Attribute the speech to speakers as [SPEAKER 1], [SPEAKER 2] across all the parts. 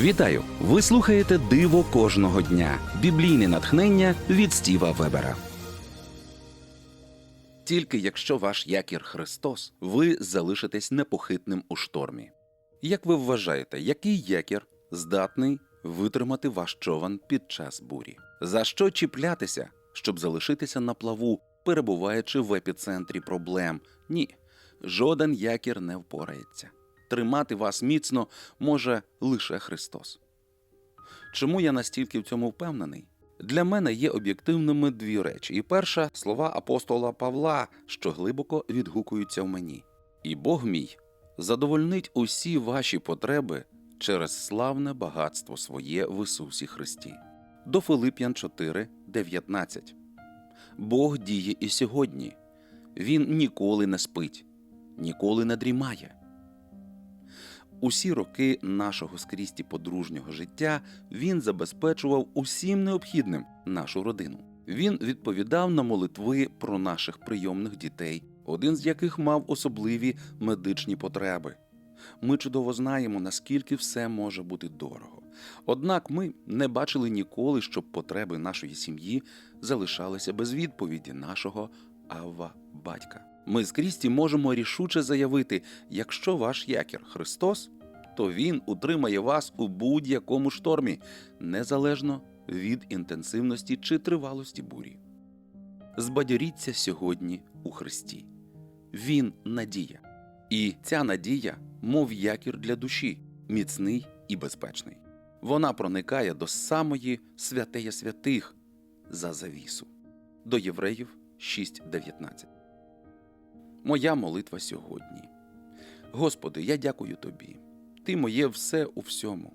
[SPEAKER 1] Вітаю! Ви слухаєте Диво кожного дня. Біблійне натхнення від Стіва Вебера. Тільки якщо ваш якір Христос, ви залишитесь непохитним у штормі. Як ви вважаєте, який якір здатний витримати ваш човен під час бурі? За що чіплятися, щоб залишитися на плаву, перебуваючи в епіцентрі проблем? Ні, жоден якір не впорається. Тримати вас міцно може лише Христос. Чому я настільки в цьому впевнений? Для мене є об'єктивними дві речі. І перша слова апостола Павла, що глибоко відгукуються в мені. І Бог мій задовольнить усі ваші потреби через славне багатство своє в Ісусі Христі. До Филип'ян 4, 19. Бог діє і сьогодні. Він ніколи не спить, ніколи не дрімає. Усі роки нашого Крісті подружнього життя він забезпечував усім необхідним нашу родину. Він відповідав на молитви про наших прийомних дітей, один з яких мав особливі медичні потреби. Ми чудово знаємо, наскільки все може бути дорого. Однак ми не бачили ніколи, щоб потреби нашої сім'ї залишалися без відповіді нашого Авва батька. Ми з Крісті можемо рішуче заявити: якщо ваш якір Христос, то Він утримає вас у будь-якому штормі, незалежно від інтенсивності чи тривалості бурі. Збадьоріться сьогодні у Христі. Він надія. І ця надія, мов якір для душі, міцний і безпечний. Вона проникає до самої святея святих за завісу. До Євреїв 6.19. Моя молитва сьогодні. Господи, я дякую Тобі. Ти моє все у всьому.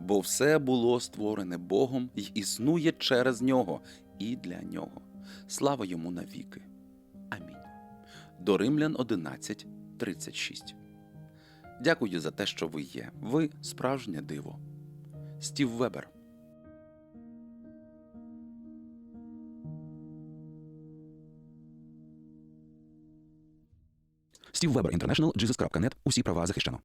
[SPEAKER 1] Бо все було створене Богом і існує через нього і для нього. Слава йому навіки. Амінь. До Римлян 11, 36. Дякую за те, що ви є. Ви справжнє диво. Стів Вебер. Стів Вебер Інтернешнл, Джизис.нет. Усі права захищено.